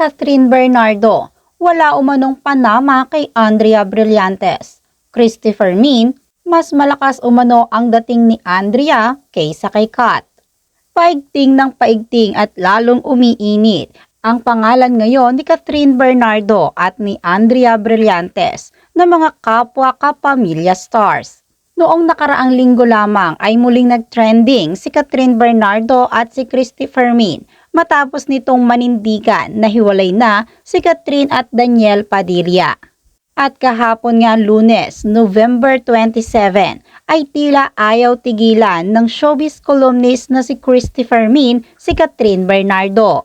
Catherine Bernardo, wala umanong panama kay Andrea Brillantes. Christopher Min, mas malakas umano ang dating ni Andrea kaysa kay Kat. Paigting ng paigting at lalong umiinit ang pangalan ngayon ni Catherine Bernardo at ni Andrea Brillantes na mga kapwa kapamilya stars. Noong nakaraang linggo lamang ay muling nag-trending si Catherine Bernardo at si Christopher Min matapos nitong manindigan na hiwalay na si Catherine at Daniel Padilla. At kahapon nga lunes, November 27, ay tila ayaw tigilan ng showbiz columnist na si Christopher Min si Catherine Bernardo.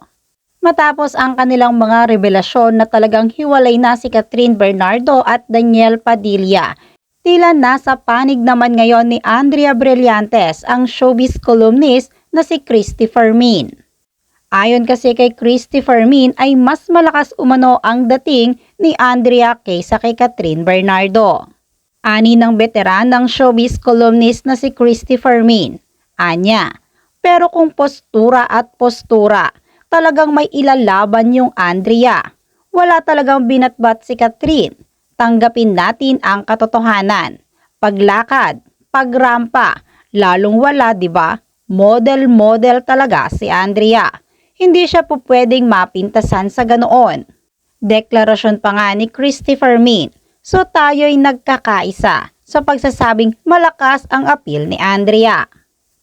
Matapos ang kanilang mga revelasyon na talagang hiwalay na si Catherine Bernardo at Daniel Padilla, tila nasa panig naman ngayon ni Andrea Brillantes ang showbiz columnist na si Christopher Min. Ayon kasi kay Christopher Min ay mas malakas umano ang dating ni Andrea kaysa kay Catherine Bernardo. Ani ng veteranang showbiz columnist na si Christopher Min. Anya, pero kung postura at postura, talagang may ilalaban yung Andrea. Wala talagang binatbat si Catherine. Tanggapin natin ang katotohanan. Paglakad, pagrampa, lalong wala 'di ba? Model-model talaga si Andrea. Hindi siya po pwedeng mapintasan sa ganoon. Deklarasyon pa nga ni Christopher Min. So tayo'y nagkakaisa sa pagsasabing malakas ang appeal ni Andrea.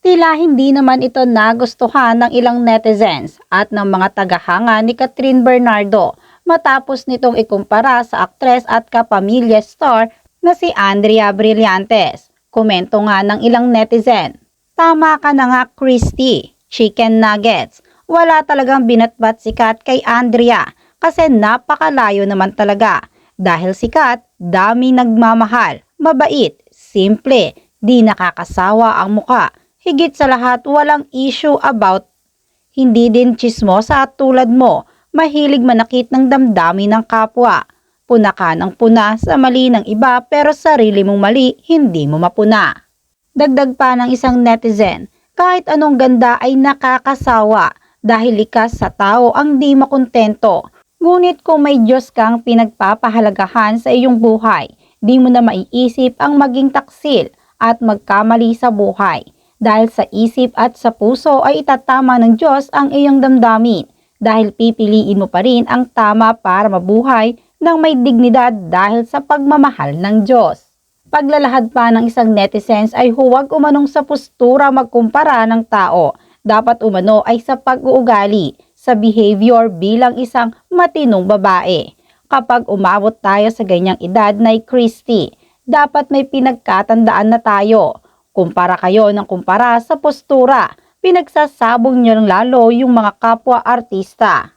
Tila hindi naman ito nagustuhan ng ilang netizens at ng mga tagahanga ni Catherine Bernardo matapos nitong ikumpara sa aktres at kapamilya star na si Andrea Brillantes. Komento nga ng ilang netizen, Tama ka na nga Christy, chicken nuggets. Wala talagang binatbat si Kat kay Andrea kasi napakalayo naman talaga. Dahil si Kat, dami nagmamahal, mabait, simple, di nakakasawa ang muka. Higit sa lahat, walang issue about hindi din chismosa at tulad mo, mahilig manakit ng damdami ng kapwa. Puna ka ng puna sa mali ng iba pero sarili mong mali, hindi mo mapuna. Dagdag pa ng isang netizen, kahit anong ganda ay nakakasawa dahil likas sa tao ang di makontento. Ngunit kung may Diyos kang pinagpapahalagahan sa iyong buhay, di mo na maiisip ang maging taksil at magkamali sa buhay. Dahil sa isip at sa puso ay itatama ng Diyos ang iyong damdamin dahil pipiliin mo pa rin ang tama para mabuhay ng may dignidad dahil sa pagmamahal ng Diyos. Paglalahad pa ng isang netizens ay huwag umanong sa postura magkumpara ng tao. Dapat umano ay sa pag-uugali, sa behavior bilang isang matinong babae. Kapag umabot tayo sa ganyang edad na Christy, dapat may pinagkatandaan na tayo. Kumpara kayo ng kumpara sa postura, pinagsasabong niyo lalo yung mga kapwa artista.